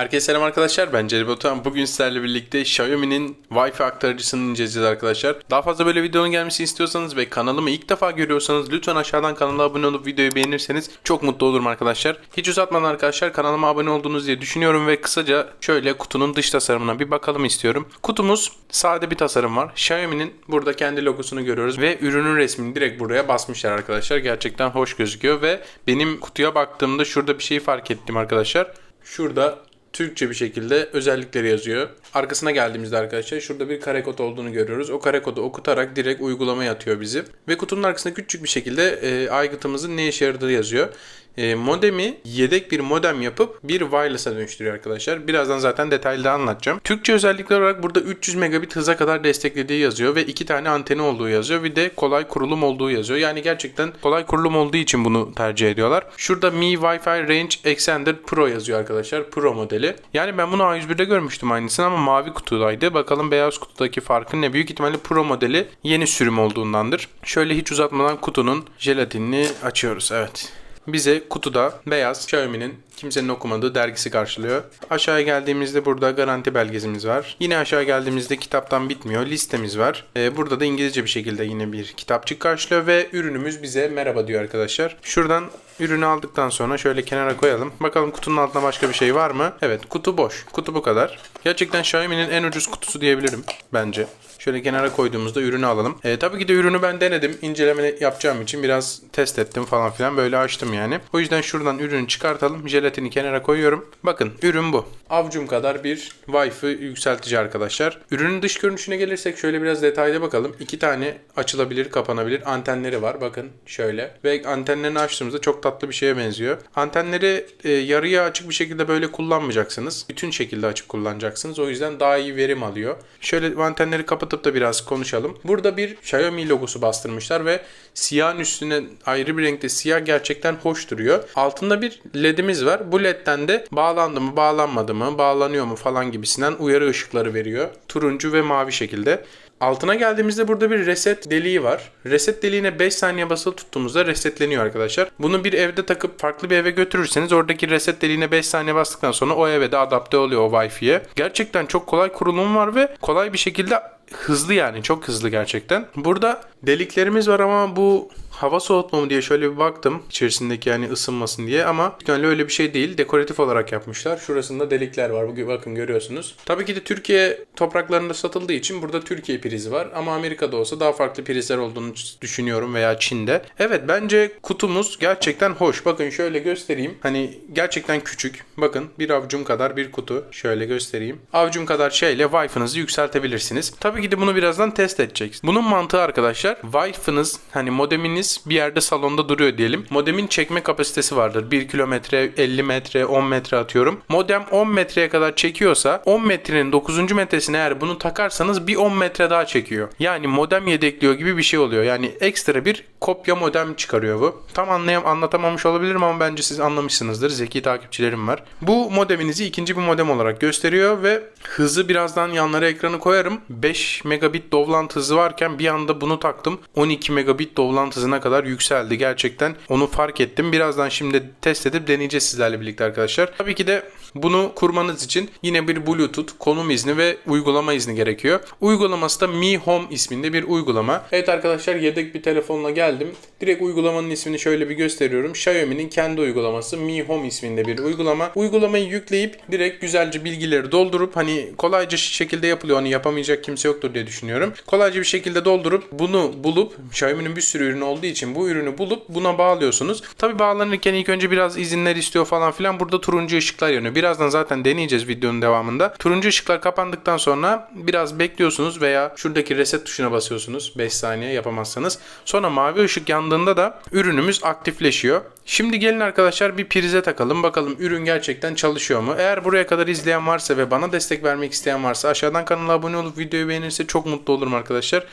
Herkese selam arkadaşlar ben Celil Batuhan. Bugün sizlerle birlikte Xiaomi'nin Wi-Fi aktarıcısını inceleyeceğiz arkadaşlar. Daha fazla böyle videonun gelmesini istiyorsanız ve kanalımı ilk defa görüyorsanız lütfen aşağıdan kanala abone olup videoyu beğenirseniz çok mutlu olurum arkadaşlar. Hiç uzatmadan arkadaşlar kanalıma abone olduğunuz diye düşünüyorum ve kısaca şöyle kutunun dış tasarımına bir bakalım istiyorum. Kutumuz sade bir tasarım var. Xiaomi'nin burada kendi logosunu görüyoruz ve ürünün resmini direkt buraya basmışlar arkadaşlar. Gerçekten hoş gözüküyor ve benim kutuya baktığımda şurada bir şeyi fark ettim arkadaşlar. Şurada Türkçe bir şekilde özellikleri yazıyor. Arkasına geldiğimizde arkadaşlar şurada bir kare kod olduğunu görüyoruz. O kare kodu okutarak direkt uygulamaya atıyor bizi. Ve kutunun arkasında küçük bir şekilde e, aygıtımızın ne işe yaradığı yazıyor. E, modemi yedek bir modem yapıp bir wireless'a dönüştürüyor arkadaşlar. Birazdan zaten detaylı anlatacağım. Türkçe özellikler olarak burada 300 megabit hıza kadar desteklediği yazıyor ve iki tane anteni olduğu yazıyor. Bir de kolay kurulum olduğu yazıyor. Yani gerçekten kolay kurulum olduğu için bunu tercih ediyorlar. Şurada Mi Wi-Fi Range Extender Pro yazıyor arkadaşlar. Pro modeli. Yani ben bunu A101'de görmüştüm aynısını ama mavi kutudaydı. Bakalım beyaz kutudaki farkı ne? Büyük ihtimalle Pro modeli yeni sürüm olduğundandır. Şöyle hiç uzatmadan kutunun jelatinini açıyoruz. Evet bize kutuda beyaz Xiaomi'nin kimsenin okumadığı dergisi karşılıyor. Aşağıya geldiğimizde burada garanti belgesimiz var. Yine aşağı geldiğimizde kitaptan bitmiyor. Listemiz var. Ee, burada da İngilizce bir şekilde yine bir kitapçık karşılıyor ve ürünümüz bize merhaba diyor arkadaşlar. Şuradan ürünü aldıktan sonra şöyle kenara koyalım. Bakalım kutunun altında başka bir şey var mı? Evet kutu boş. Kutu bu kadar. Gerçekten Xiaomi'nin en ucuz kutusu diyebilirim bence. Şöyle kenara koyduğumuzda ürünü alalım. E, tabii ki de ürünü ben denedim. İnceleme yapacağım için biraz test ettim falan filan. Böyle açtım yani. O yüzden şuradan ürünü çıkartalım. Jelatini kenara koyuyorum. Bakın ürün bu. Avcum kadar bir Wi-Fi yükseltici arkadaşlar. Ürünün dış görünüşüne gelirsek şöyle biraz detaylı bakalım. İki tane açılabilir, kapanabilir antenleri var. Bakın şöyle. Ve antenlerini açtığımızda çok tatlı bir şeye benziyor. Antenleri e, yarıya açık bir şekilde böyle kullanmayacaksınız. Bütün şekilde açık kullanacaksınız. O yüzden daha iyi verim alıyor. Şöyle antenleri kapatıp da biraz konuşalım. Burada bir Xiaomi logosu bastırmışlar ve siyahın üstüne ayrı bir renkte siyah gerçekten hoş duruyor. Altında bir ledimiz var. Bu ledden de bağlandı mı bağlanmadı mı bağlanıyor mu falan gibisinden uyarı ışıkları veriyor. Turuncu ve mavi şekilde. Altına geldiğimizde burada bir reset deliği var. Reset deliğine 5 saniye basılı tuttuğumuzda resetleniyor arkadaşlar. Bunu bir evde takıp farklı bir eve götürürseniz oradaki reset deliğine 5 saniye bastıktan sonra o eve de adapte oluyor o Wi-Fi'ye. Gerçekten çok kolay kurulum var ve kolay bir şekilde hızlı yani çok hızlı gerçekten. Burada deliklerimiz var ama bu hava soğutma mı diye şöyle bir baktım içerisindeki yani ısınmasın diye ama yani öyle bir şey değil. Dekoratif olarak yapmışlar. Şurasında delikler var. Bugün bakın görüyorsunuz. Tabii ki de Türkiye topraklarında satıldığı için burada Türkiye prizi var ama Amerika'da olsa daha farklı prizler olduğunu düşünüyorum veya Çin'de. Evet bence kutumuz gerçekten hoş. Bakın şöyle göstereyim. Hani gerçekten küçük. Bakın bir avucum kadar bir kutu. Şöyle göstereyim. Avucum kadar şeyle Wi-Fi'nizi yükseltebilirsiniz. Tabii ki de bunu birazdan test edeceğiz. Bunun mantığı arkadaşlar Wi-Fi'niz hani modeminiz bir yerde salonda duruyor diyelim. Modemin çekme kapasitesi vardır. 1 kilometre, 50 metre, 10 metre atıyorum. Modem 10 metreye kadar çekiyorsa 10 metrenin 9. metresine eğer bunu takarsanız bir 10 metre daha çekiyor. Yani modem yedekliyor gibi bir şey oluyor. Yani ekstra bir kopya modem çıkarıyor bu. Tam anlayam anlatamamış olabilirim ama bence siz anlamışsınızdır. Zeki takipçilerim var. Bu modeminizi ikinci bir modem olarak gösteriyor ve hızı birazdan yanlara ekranı koyarım. 5 megabit dovlant hızı varken bir anda bunu taktım. 12 megabit dovlant hızına kadar yükseldi. Gerçekten onu fark ettim. Birazdan şimdi test edip deneyeceğiz sizlerle birlikte arkadaşlar. Tabii ki de bunu kurmanız için yine bir Bluetooth, konum izni ve uygulama izni gerekiyor. Uygulaması da Mi Home isminde bir uygulama. Evet arkadaşlar yedek bir telefonla geldim. Direkt uygulamanın ismini şöyle bir gösteriyorum. Xiaomi'nin kendi uygulaması Mi Home isminde bir uygulama. Uygulamayı yükleyip direkt güzelce bilgileri doldurup hani kolayca şekilde yapılıyor. Hani yapamayacak kimse yoktur diye düşünüyorum. Kolayca bir şekilde doldurup bunu bulup Xiaomi'nin bir sürü ürünü olduğu için bu ürünü bulup buna bağlıyorsunuz. Tabi bağlanırken ilk önce biraz izinler istiyor falan filan. Burada turuncu ışıklar yanıyor. Birazdan zaten deneyeceğiz videonun devamında. Turuncu ışıklar kapandıktan sonra biraz bekliyorsunuz veya şuradaki reset tuşuna basıyorsunuz. 5 saniye yapamazsanız. Sonra mavi ışık yandığında da ürünümüz aktifleşiyor. Şimdi gelin arkadaşlar bir prize takalım. Bakalım ürün gerçekten çalışıyor mu? Eğer buraya kadar izleyen varsa ve bana destek vermek isteyen varsa aşağıdan kanala abone olup videoyu beğenirse çok mutlu olurum arkadaşlar.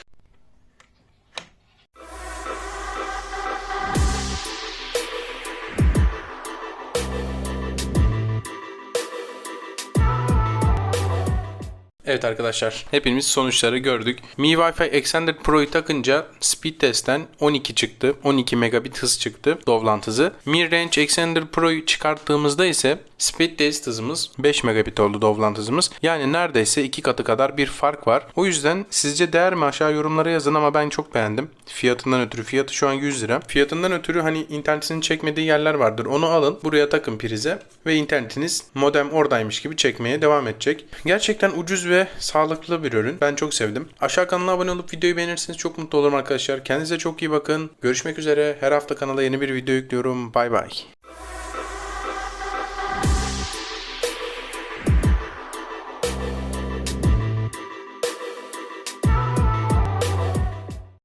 Evet arkadaşlar hepimiz sonuçları gördük. Mi Wi-Fi Extender Pro'yu takınca speed testten 12 çıktı. 12 megabit hız çıktı. Dovlant hızı. Mi Range Extender Pro'yu çıkarttığımızda ise Speed test hızımız 5 megabit oldu Dovlant hızımız. Yani neredeyse iki katı kadar bir fark var. O yüzden sizce değer mi aşağı yorumlara yazın ama ben çok beğendim. Fiyatından ötürü. Fiyatı şu an 100 lira. Fiyatından ötürü hani internetinin çekmediği yerler vardır. Onu alın. Buraya takın prize ve internetiniz modem oradaymış gibi çekmeye devam edecek. Gerçekten ucuz ve sağlıklı bir ürün. Ben çok sevdim. Aşağı kanala abone olup videoyu beğenirseniz çok mutlu olurum arkadaşlar. Kendinize çok iyi bakın. Görüşmek üzere. Her hafta kanala yeni bir video yüklüyorum. Bay bay.